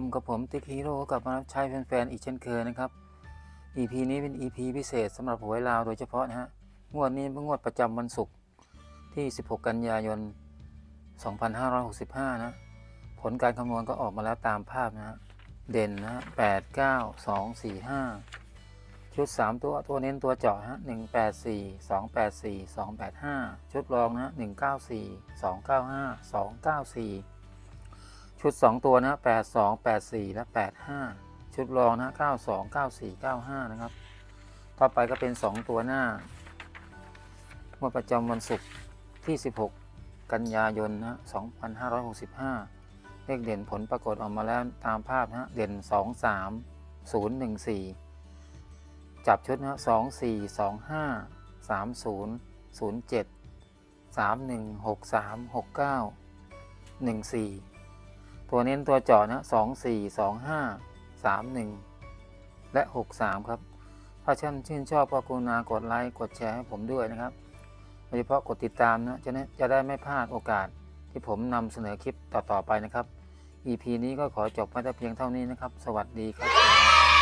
มกับผมติ๊กฮีโร่กลับมารับใช้แฟนๆอีกเช่นเคยนะครับ EP นี้เป็น EP พิเศษสำหรับหวยลาวโดยเฉพาะนะฮะงวดนี้เป็นงวดประจำวันศุกร์ที่ 16 กันยายน 2565 นะ ผลการคำนวณก็ออกมาแล้วตามภาพนะฮะเด่นนะฮะ8 9 2 4 5 ชุด 3 ตัวตัวเน้นตัวเจาะฮะ1 8 4 2 8 4 2 8 5 ชุดรองนะฮะ1 9 4 2 9 5 2 9 4 ชุด 2 ตัวนะ 82 84 และ 85 ชุดรองนะ 92 94 95 นะครับ ต่อไปก็เป็น 2 ตัวหน้างวดประจำวันศุกร์ที่ 16 กันยายนนะ2565 เลขเด่นผลปรากฏออกมาแล้วตามภาพนะเด่น 2 3 0 1 4 จับชุดนะ2 4 2 5 3 0 0 7 3 1 6 3 6 9 1 4 ตัวเน้นตัวเจาะนะสองสี่สองห้าสามหนึ่งและหกสามครับ ถ้าท่านชื่นชอบก็กรุณากดไลค์กดแชร์ให้ผมด้วยนะครับโดยเฉพาะกดติดตามนะจะได้จะได้ไม่พลาดโอกาสที่ผมนำเสนอคลิปต่อๆไปนะครับ EP นี้ก็ขอจบไว้แต่เพียงเท่านี้นะครับ สวัสดีครับ